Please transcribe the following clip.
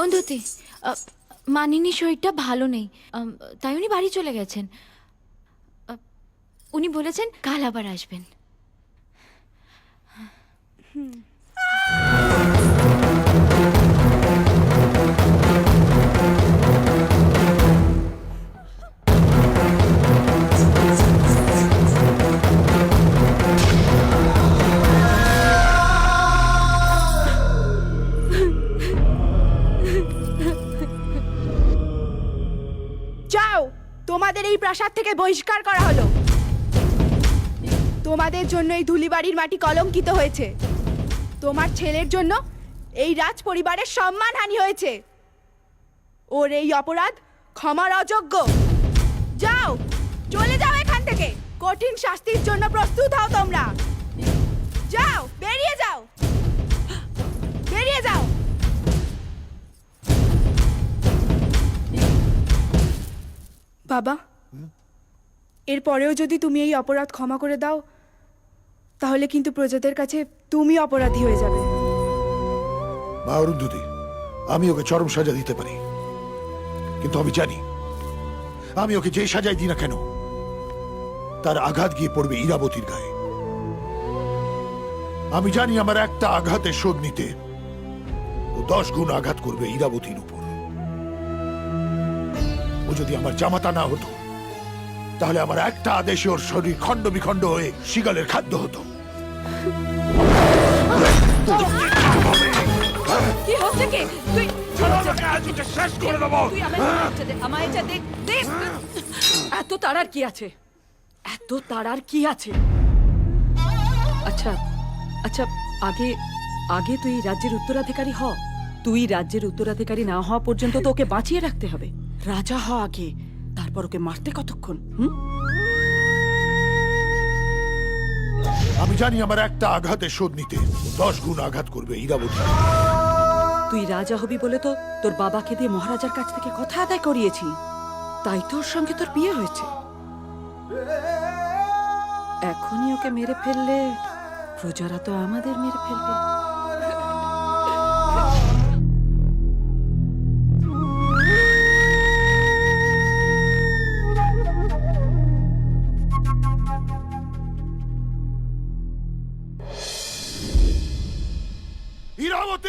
অন্ধতি মানিনী শরীরটা ভালো নেই। তাই উনি বাড়ি চলে গেছেন। উনি বলেছেন কাল আবার আসবেন। যাও, তোমাদের এই প্রাসাদ থেকে বহিষ্কার করা হলো। তোমাদের জন্য এই ধুলিবাড়ির মাটি কলঙ্কিত হয়েছে। তোমার ছেলের জন্য এই রাজ পরিবারের সম্মানহানি হয়েছে। ওর এই অপরাধ ক্ষমার অযোগ্য। যাও, চলে যাও এখান থেকে। কঠিন শাস্তির জন্য প্রস্তুত হও তোমরা। বাবা, এরপরেও যদি তুমি এই অপরাধ ক্ষমা করে দাও, তাহলে কিন্তু প্রজাদের কাছে তুমি অপরাধী হয়ে যাবে। মা অরুন্ধতি আমি ওকে চরম সাজা দিতে পারি। কিন্তু আমি জানি, আমি ওকে যে সাজাই দিই না কেন, তার আঘাত গিয়ে পড়বে ইরাবতীর গায়ে। আমি জানি আমার একটা আঘাতে শোধ নিতে ও দশ গুণ আঘাত করবে ইরাবতীর উপর। ও যদি আমার জামাতা না হতো তাহলে আমার একটা আদেশে ওর শরীর খণ্ড বিখণ্ড হয়ে শিগালের খাদ্য হতো। কি হচ্ছে কি? তুই শেষ করে দেবো। আমায় এটা দে, আমায় এটা দে দে। এত তারার কি আছে? এত তারার কি আছে? আচ্ছা আচ্ছা আগে আগে তুই রাজ্যের উত্তরাধিকারী হ। তুই রাজ্যের উত্তরাধিকারী না হওয়া পর্যন্ত তো ওকে বাঁচিয়ে রাখতে হবে। রাজা হ আগে তারপর ওকে মারতে কতক্ষণ হুম? আমি জানি আমার একটা আঘাতে শোধ নিতে দশ গুণ আঘাত করবে ইরাবতী। তুই রাজা হবি বলে তো তোর বাবাকে দিয়ে মহারাজার কাছ থেকে কথা আদায় করিয়েছি। তাই তোর সঙ্গে তোর বিয়ে হয়েছে। এখনই ওকে মেরে ফেললে প্রজারা তো আমাদের মেরে ফেলবে। イラモテ